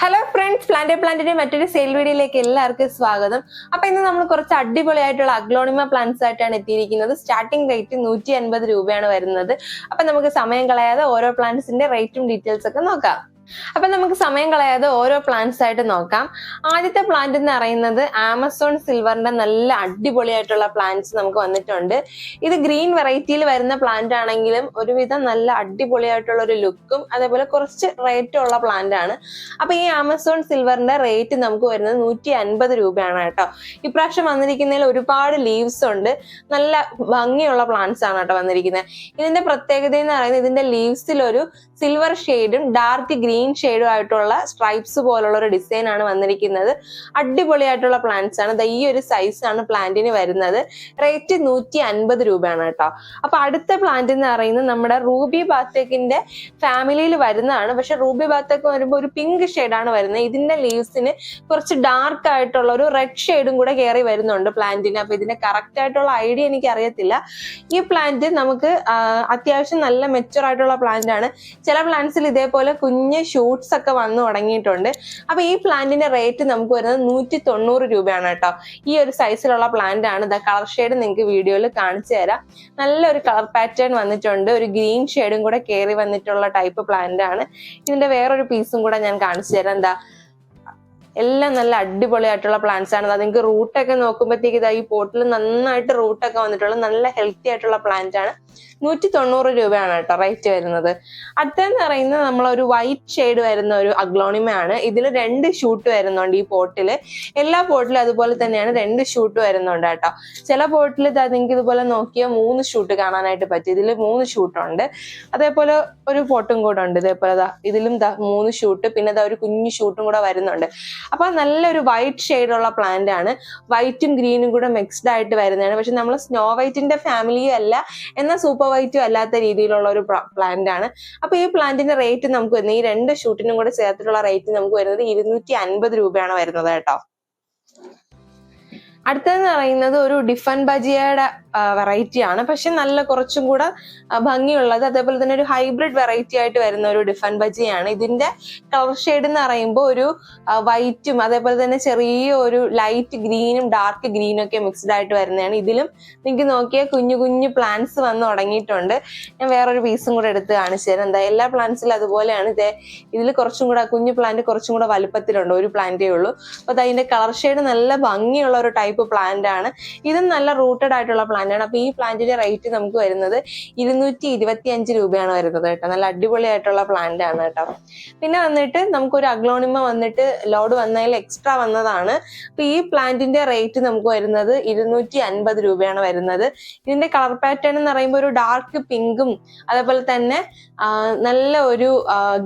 Hello friends plant പ്ലാന്റിന്റെ മറ്റൊരു sale വീഡിയോയിലേക്ക് എല്ലാവർക്കും സ്വാഗതം. അപ്പൊ ഇന്ന് നമ്മൾ കുറച്ച് അടിപൊളിയായിട്ടുള്ള അഗ്ലോണിമ പ്ലാന്റ്സ് ആയിട്ടാണ് എത്തിയിരിക്കുന്നത്. സ്റ്റാർട്ടിംഗ് റേറ്റ് നൂറ്റി രൂപയാണ് വരുന്നത്. അപ്പൊ നമുക്ക് സമയം കളയാതെ ഓരോ പ്ലാന്റ്സിന്റെ റേറ്റും ഡീറ്റെയിൽസ് ഒക്കെ നോക്കാം. അപ്പൊ നമുക്ക് സമയം കളയാതെ ഓരോ പ്ലാന്റ്സ് ആയിട്ട് നോക്കാം. ആദ്യത്തെ പ്ലാന്റ് എന്ന് പറയുന്നത് ആമസോൺ സിൽവറിന്റെ നല്ല അടിപൊളിയായിട്ടുള്ള പ്ലാന്റ്സ് നമുക്ക് വന്നിട്ടുണ്ട്. ഇത് ഗ്രീൻ വെറൈറ്റിയിൽ വരുന്ന പ്ലാന്റ് ആണെങ്കിലും ഒരുവിധം നല്ല അടിപൊളിയായിട്ടുള്ള ഒരു ലുക്കും അതേപോലെ കുറച്ച് റേറ്റും ഉള്ള പ്ലാന്റ് ആണ്. അപ്പൊ ഈ ആമസോൺ സിൽവറിന്റെ റേറ്റ് നമുക്ക് വരുന്നത് നൂറ്റി അൻപത് രൂപയാണ് കേട്ടോ. ഇപ്രാവശ്യം വന്നിരിക്കുന്നതിൽ ഒരുപാട് ലീവ്സ് ഉണ്ട്. നല്ല ഭംഗിയുള്ള പ്ലാന്റ്സ് ആണ് കേട്ടോ വന്നിരിക്കുന്നത്. ഇതിന്റെ പ്രത്യേകത എന്ന് പറയുന്നത് ഇതിന്റെ ലീവ്സിൽ ഒരു സിൽവർ ഷെയ്ഡും ഡാർക്ക് ഗ്രീൻ ഷെയ്ഡും ആയിട്ടുള്ള സ്ട്രൈപ്സ് പോലുള്ള ഒരു ഡിസൈൻ ആണ് വന്നിരിക്കുന്നത്. അടിപൊളിയായിട്ടുള്ള പ്ലാന്റ്സ് ആണ്. ഈ ഒരു സൈസ് ആണ് പ്ലാന്റിന് വരുന്നത്. റേറ്റ് നൂറ്റി അൻപത് രൂപയാണ് കേട്ടോ. അപ്പൊ അടുത്ത പ്ലാന്റ് എന്ന് പറയുന്നത് നമ്മുടെ റൂബി ബാത്തേക്കിന്റെ ഫാമിലിയിൽ വരുന്നതാണ്. പക്ഷെ റൂബി ബാത്തേക്ക് വരുമ്പോൾ ഒരു പിങ്ക് ആണ് വരുന്നത്. ഇതിന്റെ ലീവ്സിന് കുറച്ച് ഡാർക്ക് ആയിട്ടുള്ള ഒരു റെഡ് ഷെയ്ഡും കൂടെ കയറി വരുന്നുണ്ട് പ്ലാന്റിന് അപ്പൊ ഇതിന്റെ കറക്റ്റ് ആയിട്ടുള്ള ഐഡിയ എനിക്ക് അറിയത്തില്ല ഈ പ്ലാന്റ് നമുക്ക് അത്യാവശ്യം നല്ല മെച്ചുവർ ആയിട്ടുള്ള പ്ലാന്റ് ആണ്. ചില പ്ലാന്റ്സിൽ ഇതേപോലെ കുഞ്ഞ് ഷൂട്ട്സ് ഒക്കെ വന്നു തുടങ്ങിയിട്ടുണ്ട്. അപ്പൊ ഈ പ്ലാന്റിന്റെ റേറ്റ് നമുക്ക് വരുന്നത് നൂറ്റി തൊണ്ണൂറ് രൂപയാണ് കേട്ടോ. ഈ ഒരു സൈസിലുള്ള പ്ലാന്റ് ആണ്. ദ കളർ ഷെയ്ഡ് നിങ്ങൾക്ക് വീഡിയോയിൽ കാണിച്ചു തരാം. നല്ലൊരു കളർ പാറ്റേൺ വന്നിട്ടുണ്ട്. ഒരു ഗ്രീൻ ഷെയ്ഡും കൂടെ കയറി വന്നിട്ടുള്ള ടൈപ്പ് പ്ലാന്റ് ആണ്. ഇതിന്റെ വേറൊരു പീസും കൂടെ ഞാൻ കാണിച്ചു തരാം. എന്താ എല്ലാം നല്ല അടിപൊളിയായിട്ടുള്ള പ്ലാന്റ്സ് ആണ്. അതാ നിങ്ങൾക്ക് റൂട്ടൊക്കെ നോക്കുമ്പോഴത്തേക്ക് ഇതാ ഈ പോട്ടിൽ നന്നായിട്ട് റൂട്ടൊക്കെ വന്നിട്ടുള്ള നല്ല ഹെൽത്തി ആയിട്ടുള്ള പ്ലാന്റ് ആണ്. നൂറ്റി തൊണ്ണൂറ് രൂപയാണ് കേട്ടോ റേറ്റ് വരുന്നത്. അടുത്തെന്ന് പറയുന്നത് നമ്മളൊരു വൈറ്റ് ഷെയ്ഡ് വരുന്ന ഒരു അഗ്ലോണിമയാണ്. ഇതിൽ രണ്ട് ഷൂട്ട് വരുന്നുണ്ട് ഈ പോട്ടിൽ എല്ലാ പോട്ടിലും അതുപോലെ തന്നെയാണ് രണ്ട് ഷൂട്ട് വരുന്നുണ്ട് കേട്ടോ. ചില പോട്ടിൽ നിങ്ങൾക്ക് ഇതുപോലെ നോക്കിയാൽ മൂന്ന് ഷൂട്ട് കാണാനായിട്ട് പറ്റും. ഇതിൽ മൂന്ന് ഷൂട്ടുണ്ട് അതേപോലെ ഒരു പോട്ടും കൂടെ ഉണ്ട്. ഇതേപോലെ ഇതിലും മൂന്ന് ഷൂട്ട് പിന്നെ ഒരു കുഞ്ഞു ഷൂട്ടും കൂടെ വരുന്നുണ്ട്. അപ്പൊ നല്ലൊരു വൈറ്റ് ഷെയ്ഡുള്ള പ്ലാന്റ് ആണ്. വൈറ്റും ഗ്രീനും കൂടെ മിക്സ്ഡ് ആയിട്ട് വരുന്നതാണ്. പക്ഷെ നമ്മൾ സ്നോ വൈറ്റിന്റെ ഫാമിലി അല്ല. എന്നാൽ സൂപ്പർ വൈറ്റും അല്ലാത്ത രീതിയിലുള്ള ഒരു പ്ലാന്റ് ആണ്. അപ്പൊ ഈ പ്ലാന്റിന്റെ റേറ്റ് നമുക്ക് വരുന്നത് ഈ രണ്ട് ഷൂട്ടിനും കൂടെ ചേർത്തിട്ടുള്ള റേറ്റ് നമുക്ക് വരുന്നത് ഇരുന്നൂറ്റി അൻപത് രൂപയാണ് വരുന്നത് കേട്ടോ. അടുത്തതെന്ന് പറയുന്നത് ഒരു ഡിഫൻ ബജിയയുടെ വെറൈറ്റി ആണ്. പക്ഷെ നല്ല കുറച്ചും കൂടെ ഭംഗിയുള്ളത്. അതേപോലെ തന്നെ ഒരു ഹൈബ്രിഡ് വെറൈറ്റി ആയിട്ട് വരുന്ന ഒരു ഡിഫൻ ബജിയാണ്. ഇതിന്റെ കളർ ഷെയ്ഡ് എന്ന് പറയുമ്പോൾ ഒരു വൈറ്റും അതേപോലെ തന്നെ ചെറിയ ഒരു ലൈറ്റ് ഗ്രീനും ഡാർക്ക് ഗ്രീനും ഒക്കെ മിക്സ്ഡ് ആയിട്ട് വരുന്നതാണ്. ഇതിലും നിങ്ങൾക്ക് നോക്കിയാൽ കുഞ്ഞു കുഞ്ഞു പ്ലാന്റ്സ് വന്ന് തുടങ്ങിയിട്ടുണ്ട്. ഞാൻ വേറൊരു പീസും കൂടെ എടുത്ത് കാണിച്ചു തരാം. എന്താ എല്ലാ പ്ലാന്റ്സിലും അതുപോലെയാണ്. ഇതേ ഇതിൽ കുറച്ചും കൂടെ കുഞ്ഞു പ്ലാന്റ് കുറച്ചും കൂടെ വലുപ്പത്തിലുണ്ട്. ഒരു പ്ലാന്റേ ഉള്ളൂ. അപ്പോൾ അത് അതിന്റെ കളർ ഷെയ്ഡ് നല്ല ഭംഗിയുള്ള ഒരു ടൈപ്പ് പ്ലാന്റ് ആണ്. ഇതും നല്ല റൂട്ടഡ് ആയിട്ടുള്ള പ്ലാന്റ് ആണ്. അപ്പൊ ഈ പ്ലാന്റിന്റെ റേറ്റ് നമുക്ക് വരുന്നത് ഇരുന്നൂറ്റി ഇരുപത്തി അഞ്ച് രൂപയാണ് വരുന്നത് കേട്ടോ. നല്ല അടിപൊളിയായിട്ടുള്ള പ്ലാന്റ് ആണ് കേട്ടോ. പിന്നെ വന്നിട്ട് നമുക്ക് ഒരു അഗ്ലോണിമ വന്നിട്ട് ലോഡ് വന്നതിൽ എക്സ്ട്രാ വന്നതാണ്. അപ്പൊ ഈ പ്ലാന്റിന്റെ റേറ്റ് നമുക്ക് വരുന്നത് ഇരുന്നൂറ്റി അൻപത് രൂപയാണ് വരുന്നത്. ഇതിന്റെ കളർ പാറ്റേൺ എന്ന് പറയുമ്പോൾ ഒരു ഡാർക്ക് പിങ്കും അതേപോലെ തന്നെ നല്ല ഒരു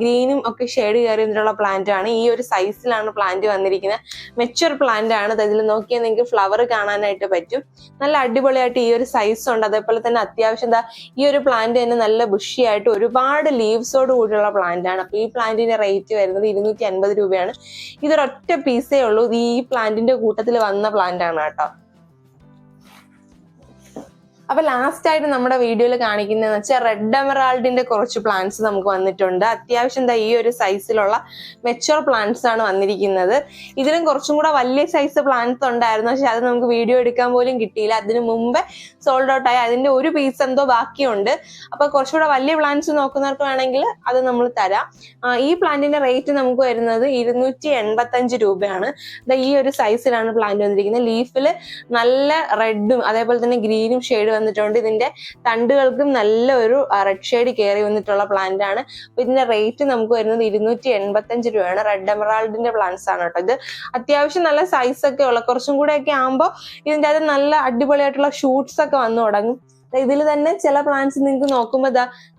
ഗ്രീനും ഒക്കെ ഷെയ്ഡ് കയറിയിട്ടുള്ള പ്ലാന്റ് ആണ്. ഈ ഒരു സൈസിലാണ് പ്ലാന്റ് വന്നിരിക്കുന്നത്. മെച്ചുവർ പ്ലാന്റ് ആണ്. ഇതിൽ നോക്കിയാൽ നിങ്ങൾക്ക് ഫ്ലവർ കാണാനായിട്ട് പറ്റും. നല്ല അടിപൊളിയായിട്ട് ഈ ഒരു സൈസ് ഉണ്ട്. അതേപോലെ തന്നെ അത്യാവശ്യം എന്താ ഈ ഒരു പ്ലാന്റ് തന്നെ നല്ല ബുഷിയായിട്ട് ഒരുപാട് ലീവ്സോട് കൂടിയുള്ള പ്ലാന്റ് ആണ്. അപ്പൊ ഈ പ്ലാന്റിന്റെ റേറ്റ് വരുന്നത് ഇരുന്നൂറ്റി അൻപത് രൂപയാണ്. ഇതൊരൊറ്റ പീസേ ഉള്ളൂ. ഈ പ്ലാന്റിന്റെ കൂട്ടത്തിൽ വന്ന പ്ലാന്റ് ആണ് കേട്ടോ. അപ്പൊ ലാസ്റ്റ് ആയിട്ട് നമ്മുടെ വീഡിയോയിൽ കാണിക്കുന്നതെന്ന് വെച്ചാൽ റെഡ് എമറാൾഡിന്റെ കുറച്ച് പ്ലാന്റ്സ് നമുക്ക് വന്നിട്ടുണ്ട്. അത്യാവശ്യം എന്താ ഈ ഒരു സൈസിലുള്ള മെച്ചുവർ പ്ലാന്റ്സ് ആണ് വന്നിരിക്കുന്നത്. ഇതിലും കുറച്ചും കൂടെ വലിയ സൈസ് പ്ലാന്റ്സ് ഉണ്ടായിരുന്നു. പക്ഷെ അത് നമുക്ക് വീഡിയോ എടുക്കാൻ പോലും കിട്ടിയില്ല. അതിന് മുമ്പേ സോൾഡ് ഔട്ട് ആയി. അതിന്റെ ഒരു പീസ് എന്തോ ബാക്കിയുണ്ട്. അപ്പൊ കുറച്ചുകൂടെ വലിയ പ്ലാന്റ്സ് നോക്കുന്നവർക്ക് വേണമെങ്കിൽ അത് നമ്മൾ തരാം. ഈ പ്ലാന്റിന്റെ റേറ്റ് നമുക്ക് വരുന്നത് ഇരുന്നൂറ്റി എൺപത്തി അഞ്ച് രൂപയാണ് ഈ ഒരു സൈസിലാണ് പ്ലാന്റ് വന്നിരിക്കുന്നത്. ലീഫിൽ നല്ല റെഡും അതേപോലെ തന്നെ ഗ്രീനും ഷെയ്ഡ് വന്നിട്ടുണ്ട് ഇതിന്റെ തണ്ടുകൾക്കും നല്ല ഒരു റെഡ് ഷെയ്ഡ് കയറി വന്നിട്ടുള്ള പ്ലാന്റ് ആണ്. അപ്പൊ ഇതിന്റെ റേറ്റ് നമുക്ക് വരുന്നത് ഇരുന്നൂറ്റി എൺപത്തി അഞ്ച് രൂപയാണ്. റെഡ് എമറാൾഡിന്റെ പ്ലാന്റ്സ് ആണ് കേട്ടോ ഇത്. അത്യാവശ്യം നല്ല സൈസ് ഒക്കെ ഉള്ള കുറച്ചും കൂടെ ഒക്കെ ആകുമ്പോൾ ഇതിന്റെ അത് നല്ല അടിപൊളിയായിട്ടുള്ള ഷൂട്ട്സ് ഒക്കെ വന്നു തുടങ്ങും. ഇതിൽ തന്നെ ചില പ്ലാന്റ്സ് നിങ്ങൾക്ക് നോക്കുമ്പോൾ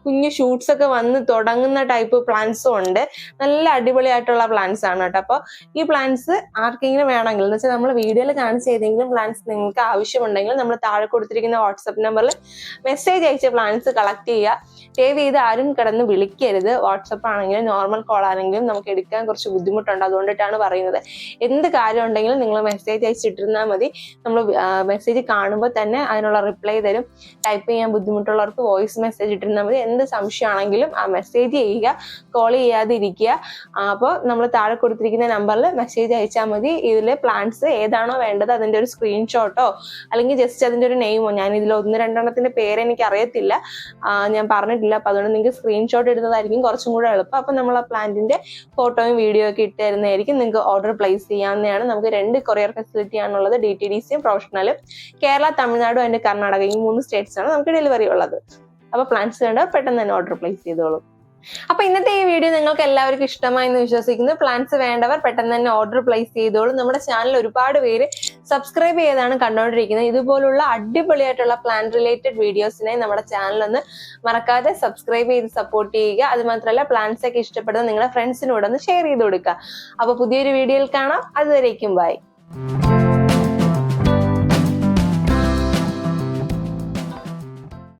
കുഞ്ഞു ഷൂട്ട്സ് ഒക്കെ വന്ന് തുടങ്ങുന്ന ടൈപ്പ് പ്ലാന്റ്സും ഉണ്ട്. നല്ല അടിപൊളിയായിട്ടുള്ള പ്ലാന്റ്സ് ആണ് കേട്ടോ. അപ്പോൾ ഈ പ്ലാന്റ്സ് ആർക്കെങ്കിലും വേണമെങ്കിൽ എന്ന് വെച്ചാൽ നമ്മൾ വീഡിയോയിൽ കാണിച്ച ഏതെങ്കിലും പ്ലാന്റ്സ് നിങ്ങൾക്ക് ആവശ്യമുണ്ടെങ്കിൽ നമ്മൾ താഴെ കൊടുത്തിരിക്കുന്ന വാട്സപ്പ് നമ്പറിൽ മെസ്സേജ് അയച്ച് പ്ലാന്റ്സ് കളക്ട് ചെയ്യുക. സേവ് ചെയ്ത് ആരും കിടന്ന് വിളിക്കരുത്. വാട്സപ്പ് ആണെങ്കിലും നോർമൽ കോൾ ആണെങ്കിലും നമുക്ക് എടുക്കാൻ കുറച്ച് ബുദ്ധിമുട്ടുണ്ട്. അതുകൊണ്ടിട്ടാണ് പറയുന്നത്. എന്ത് കാര്യം ഉണ്ടെങ്കിലും നിങ്ങൾ മെസ്സേജ് അയച്ചിട്ടിരുന്നാൽ മതി. നമ്മൾ മെസ്സേജ് കാണുമ്പോൾ തന്നെ അതിനുള്ള റിപ്ലൈ തരും. ടൈപ്പ് ചെയ്യാൻ ബുദ്ധിമുട്ടുള്ളവർക്ക് വോയിസ് മെസ്സേജ് ഇട്ടിരുന്നാൽ മതി. എന്ത് സംശയമാണെങ്കിലും ആ മെസ്സേജ് ചെയ്യുക കോൾ ചെയ്യാതിരിക്കുക. അപ്പോൾ നമ്മൾ താഴെ കൊടുത്തിരിക്കുന്ന നമ്പറിൽ മെസ്സേജ് അയച്ചാൽ മതി. ഇതിൽ പ്ലാന്റ്സ് ഏതാണോ വേണ്ടത് അതിന്റെ ഒരു സ്ക്രീൻഷോട്ടോ അല്ലെങ്കിൽ ജസ്റ്റ് അതിന്റെ ഒരു നെയിമോ ഞാൻ ഇതിൽ ഒന്ന് രണ്ടെണ്ണത്തിന്റെ പേര് എനിക്ക് അറിയത്തില്ല ഞാൻ പറഞ്ഞിട്ടില്ല. അപ്പോൾ അതുകൊണ്ട് നിങ്ങൾക്ക് സ്ക്രീൻഷോട്ട് ഇടുന്നതായിരിക്കും കുറച്ചും കൂടെ എളുപ്പം. അപ്പോൾ നമ്മൾ ആ പ്ലാന്റിന്റെ ഫോട്ടോയും വീഡിയോ ഒക്കെ ഇട്ട് തരുന്നതായിരിക്കും നിങ്ങൾക്ക് ഓർഡർ പ്ലേസ് ചെയ്യാവുന്നതാണ്. നമുക്ക് രണ്ട് കൊറിയർ ഫെസിലിറ്റി ആണുള്ളത്. ഡി ടി ഡി സിയും പ്രൊഫഷണലും കേരള തമിഴ്നാടും അതിന്റെ കർണാടക ഈ മൂന്ന് സ്റ്റേറ്റ്സ് ആണ് നമുക്ക് ഡെലിവറി ഉള്ളത്. അപ്പൊ പ്ലാൻസ് വേണ്ട പെട്ടെന്ന് തന്നെ ഓർഡർ പ്ലേസ് ചെയ്തോളൂ. അപ്പൊ ഇന്നത്തെ ഈ വീഡിയോ നിങ്ങൾക്ക് എല്ലാവർക്കും ഇഷ്ടമായി എന്ന് വിശ്വസിക്കുന്നു. പ്ലാൻസ് വേണ്ടവർ പെട്ടെന്ന് തന്നെ ഓർഡർ പ്ലേസ് ചെയ്തോളൂ. നമ്മുടെ ചാനൽ ഒരുപാട് പേര് സബ്സ്ക്രൈബ് ചെയ്താണ് കണ്ടുകൊണ്ടിരിക്കുന്നത് ഇതുപോലുള്ള അടിപൊളിയായിട്ടുള്ള പ്ലാൻ റിലേറ്റഡ് വീഡിയോസിനെ നമ്മുടെ ചാനൽ ഒന്ന് മറക്കാതെ സബ്സ്ക്രൈബ് ചെയ്ത് സപ്പോർട്ട് ചെയ്യുക. അത് മാത്രമല്ല പ്ലാൻസ് ഒക്കെ ഇഷ്ടപ്പെടുന്ന നിങ്ങളുടെ ഫ്രണ്ട്സിനോട് ഒന്ന് ഷെയർ ചെയ്ത് കൊടുക്കുക. അപ്പൊ പുതിയൊരു വീഡിയോയിൽ കാണാം. അതുവരേക്കും ബൈ